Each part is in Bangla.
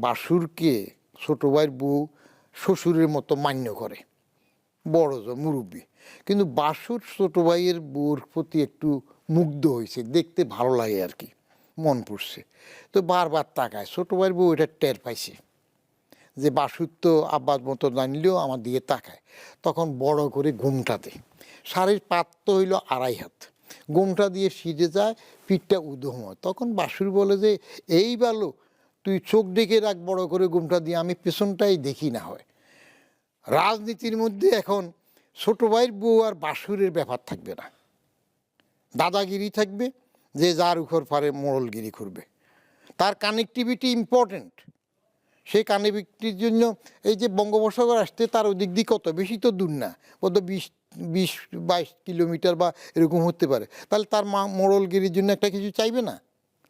বাসুরকে ছোটো ভাইয়ের বউ শ্বশুরের মতো মান্য করে। বড় মুরব্বী। কিন্তু বাসুর ছোটো ভাইয়ের বউর প্রতি একটু মুগ্ধ হয়েছে দেখতে ভালো লাগে আর কি মন পড়ছে। তো বারবার তাকায়, ছোটো ভাইয়ের বউ এটা টের পাইছে। যে বাসুর তো আব্বার মতো জানলেও আমার দিকে তাকায়। তখন বড় করে ঘুমটা দেয়। শাড়ির পাত তো হইল আড়াই হাত। ঘুমটা দিয়ে সিজে যায়, পিঠটা উদম হয়। তখন বাসুর বলে যে, এই বালো তুই চোখ ডেকে রাখ বড় করে ঘুমটা দিয়ে, আমি পেছনটাই দেখি না হয়। রাজনীতির মধ্যে এখন ছোট ভাইয়ের বউ আর বাসুরের ব্যাপার থাকবে না। দাদাগিরি থাকবে, যে যার উপর পারে মোড়লগিরি করবে। তার কানেকটিভিটি ইম্পর্ট্যান্ট সেই কানেক্টিভিটির জন্য এই যে বঙ্গোপসাগর আসতে তার ওদিক দিয়ে কত? বেশি তো দূর না। কত বিশ বিশ, বাইশ কিলোমিটার বা এরকম হতে পারে। তাহলে তার মা মোড়লগিরির জন্য একটা কিছু চাইবে না?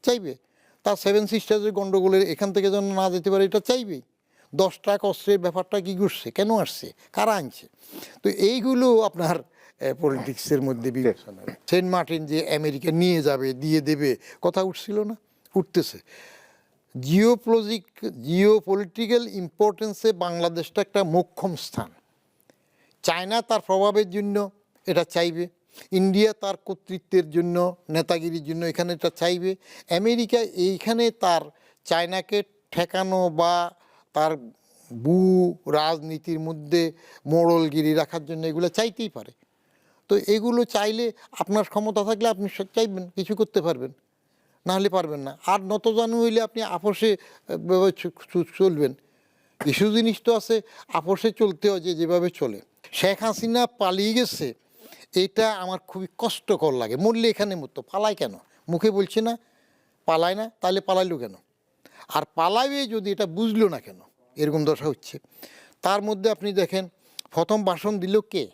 চাইবে। তার সেভেন সিস্টার্সের গণ্ডগোলের এখান থেকে যেন না যেতে পারে এটা চাইবেই দশ টাকা অস্ত্রের ব্যাপারটা কি ঘুরছে? কেন আসছে? কারা আনছে? তো এইগুলো আপনার পলিটিক্সের মধ্যে বিবেচনা। সেন্ট মার্টিন যে আমেরিকা নিয়ে যাবে দিয়ে দেবে কথা উঠছিল না? উঠতেছে। জিওপোলজিক জিও পলিটিক্যাল ইম্পর্টেন্সে বাংলাদেশটা একটা মোক্ষম স্থান। চায়না তার প্রভাবের জন্য এটা চাইবে। ইন্ডিয়া তার কর্তৃত্বের জন্য, নেতাগিরির জন্য এখানে এটা চাইবে। আমেরিকা এইখানে তার চায়নাকে ঠেকানো বা তার বু রাজনীতির মধ্যে মোড়লগিরি রাখার জন্য এগুলো চাইতেই পারে। তো এগুলো চাইলে আপনার ক্ষমতা থাকলে আপনি চাইবেন, কিছু করতে পারবেন, না হলে পারবেন না। আর নতজানু হইলে আপনি আপোষে চলবেন। কিছু জিনিস তো আছে, আপোষে চলতে হয় যে যেভাবে চলে। শেখ হাসিনা পালিয়ে গেছে এটা আমার খুবই কষ্টকর লাগে। মরলে এখানে মরতো, পালায় কেন? মুখে বলছে না, পালায় না, তাহলে পালাইলো কেন? আর পালাবে যদি এটা বুঝলো না কেন? এরকম দশা হচ্ছে। তার মধ্যে আপনি দেখেন, প্রথম ভাষণ দিল কে?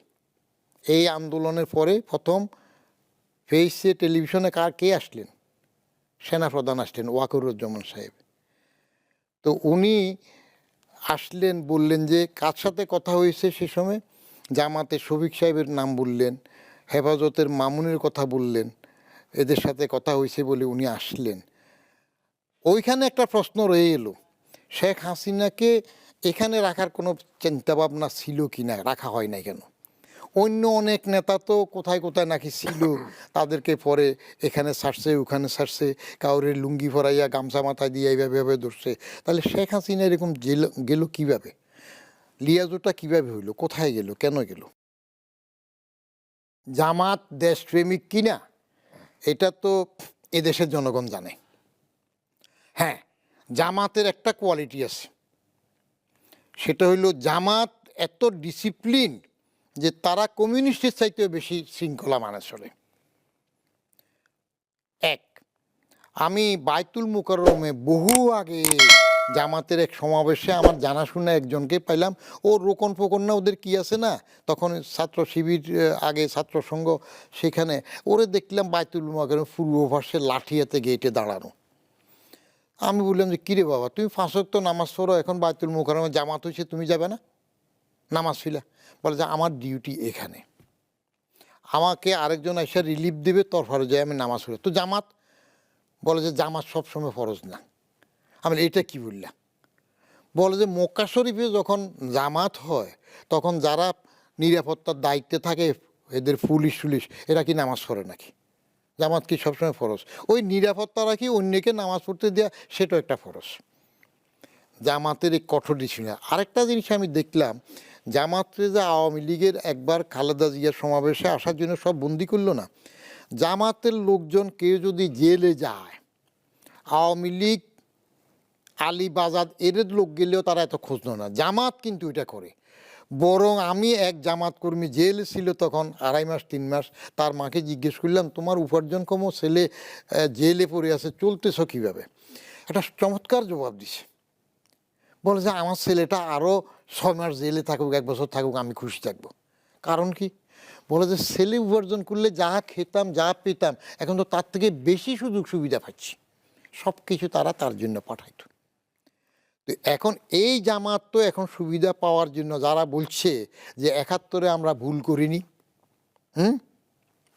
এই আন্দোলনের পরে প্রথম ফেসে টেলিভিশনে কার, কে আসলেন? সেনাপ্রধান আসলেন, ওয়াকুরুজ্জামান সাহেব। তো উনি আসলেন, বললেন যে, কার সাথে কথা হয়েছে সে সময়? জামাতে শফিক সাহেবের নাম বললেন, হেফাজতের মামুনের কথা বললেন, এদের সাথে কথা হয়েছে বলে উনি আসলেন। ওইখানে একটা প্রশ্ন রয়ে এলো, শেখ হাসিনাকে এখানে রাখার কোনো চিন্তাভাবনা ছিল কি না, রাখা হয় নাই কেন? অন্য অনেক নেতা তো কোথায় কোথায় নাকি ছিল, তাদেরকে পরে এখানে সারছে ওখানে সারছে কাউরে লুঙ্গি ফরাইয়া গামছা মাথায় দিয়ে এইভাবে ধরছে। তাহলে শেখ হাসিনা এরকম গেল কীভাবে? লিয়াজোটা কীভাবে হইল? কোথায় গেল? কেন গেল? জামাত দেশপ্রেমিক কিনা? এটা তো এদেশের জনগণ জানে। হ্যাঁ জামাতের একটা কোয়ালিটি আছে। সেটা হইল জামাত এত ডিসিপ্লিন যে তারা কমিউনিস্টের চাইতেও বেশি শৃঙ্খলা মানে চলে। এক, আমি বাইতুল মুকাররমে বহু আগে জামাতের এক সমাবেশে আমার জানাশোনা একজনকে পাইলাম। ও রোকন ফোকন না, ওদের কি আছে না? তখন ছাত্র শিবির আগে ছাত্র সংঘ সেখানে। ওরে দেখলাম বাইতুল মুকাররমে পূর্ব পাশে লাঠিয়াতে গেটে দাঁড়ানো। আমি বললাম যে, কিরে বাবা, তুমি ফাঁসক তো নামাজ পড়ো, এখন বাইতুল মুকাররমে জামাত হয়েছে তুমি যাবে না? নামাজ ফিলা। বলে যে, আমার ডিউটি এখানে। আমাকে আরেকজন এসে রিলিফ দেবে, তোর ফরজ আমি নামাজ পড়ি। তো জামাত? বলে যে, জামাত সবসময় ফরজ না। আমি এটা কি বললাম বলে যে মক্কা শরীফে যখন জামাত হয়, তখন যারা নিরাপত্তার দায়িত্বে থাকে, এদের পুলিশ টুলিশ, এরা কি নামাজ পড়ে নাকি? জামাত কি সবসময় ফরজ? ওই নিরাপত্তা রাখি অন্যকে নামাজ পড়তে দেওয়া সেটাও একটা ফরজ। জামাতের এই কঠোর ডিসিশন আরেকটা জিনিস আমি দেখলাম, জামাতে যে আওয়ামী লীগের একবার খালেদা জিয়ার সমাবেশে আসার জন্য সব বন্দি করল না? জামাতের লোকজন কেউ যদি জেলে যায়, আওয়ামী লীগ আলীবাজাদ এদের লোক গেলেও তারা এত খোঁজ না। জামাত কিন্তু এটা করে। বরং আমি এক জামাত কর্মী জেলে ছিল তখন, আড়াই মাস, তিন মাস, তার মাকে জিজ্ঞেস করলাম, তোমার উপার্জন কম ছেলে জেলে পড়ে আছে, চলতেছ কীভাবে? একটা চমৎকার জবাব দিছে। বলে যে, আমার ছেলেটা আরও ছয় মাস জেলে থাকুক, এক বছর থাকুক, আমি খুশি থাকব। কারণ কি? বলে যে, ছেলে উপার্জন করলে যা খেতাম, যা পেতাম, এখন তো তার থেকে বেশি সুযোগ সুবিধা পাচ্ছি। সব কিছু তারা তার জন্য পাঠাইতো। তো এখন এই জামাত তো এখন সুবিধা পাওয়ার জন্য যারা বলছে যে একাত্তরে আমরা ভুল করিনি, হুম?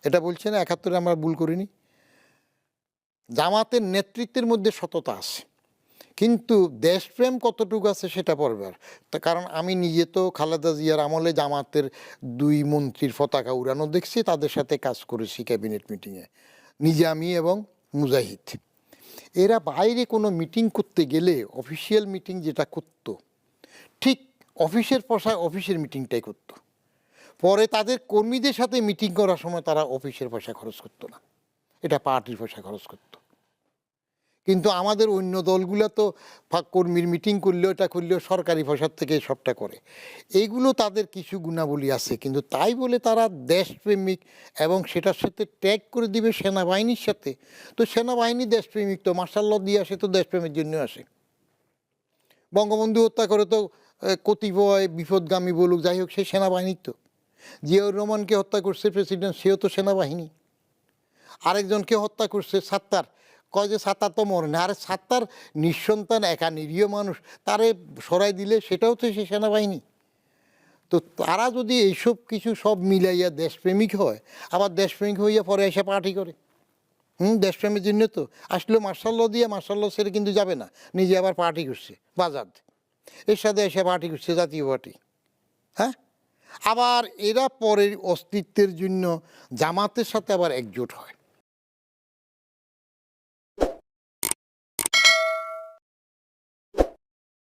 এটা বলছে না একাত্তরে আমরা ভুল করিনি? জামাতের নেতৃত্বের মধ্যে সততা আছে, কিন্তু দেশপ্রেম কতটুকু আছে সেটা পড়বার। কারণ আমি নিজে তো খালেদা জিয়ার আমলে জামাতের দুই মন্ত্রীর পতাকা উড়ানো দেখছি, তাদের সাথে কাজ করেছি ক্যাবিনেট মিটিংয়ে, নিজে আমি এবং মুজাহিদ। এরা বাইরে কোনো মিটিং করতে গেলে অফিসিয়াল মিটিং যেটা করত, ঠিক অফিসের পয়সায় অফিসের মিটিংটাই করতো। পরে তাদের কর্মীদের সাথে মিটিং করার সময় তারা অফিসের পয়সা খরচ করতো না। এটা পার্টির পয়সা খরচ করতো। কিন্তু আমাদের অন্য দলগুলো তো কর্মীর মিটিং করলেও, এটা করলেও সরকারি ভাষার থেকে সবটা করে। এইগুলো তাদের কিছু গুণাবলী আছে, কিন্তু তাই বলে তারা দেশপ্রেমিক এবং সেটার সাথে ট্যাগ করে দিবে সেনাবাহিনীর সাথে। তো সেনাবাহিনী দেশপ্রেমিক তো মার্শাল্লাহ দিয়ে আসে তো দেশপ্রেমের জন্য আসে। বঙ্গবন্ধু হত্যা করে তো কতিপয় বিপদগামী বলুক, যাই হোক, সে সেনাবাহিনী তো। জিয়াউর রহমানকে হত্যা করছে প্রেসিডেন্ট, সেও তো সেনাবাহিনী। আরেকজনকে হত্যা করছে সাত্তার কয় যে সাত্তার তো মরে না আরে সাত্তার নিঃসন্তান, একা নিরীহ মানুষ, তারে সরাই দিলে সেটাও তো সে সেনাবাহিনী। তো তারা যদি এইসব কিছু সব মিলাইয়া দেশপ্রেমিক হয়, আবার দেশপ্রেমিক হইয়া পরে এসে পার্টি করে। হুম, দেশপ্রেমের জন্য তো। আসলে মার্শাল্লাহ দিয়ে মার্শাল্লাহ ছেড়ে কিন্তু যাবে না। নিজে আবার পার্টি করছে, বাজাদ। এর সাথে এসে পার্টি করছে জাতীয় পার্টি। হ্যাঁ? আবার এরা পরের অস্তিত্বের জন্য জামাতের সাথে আবার একজোট হয়।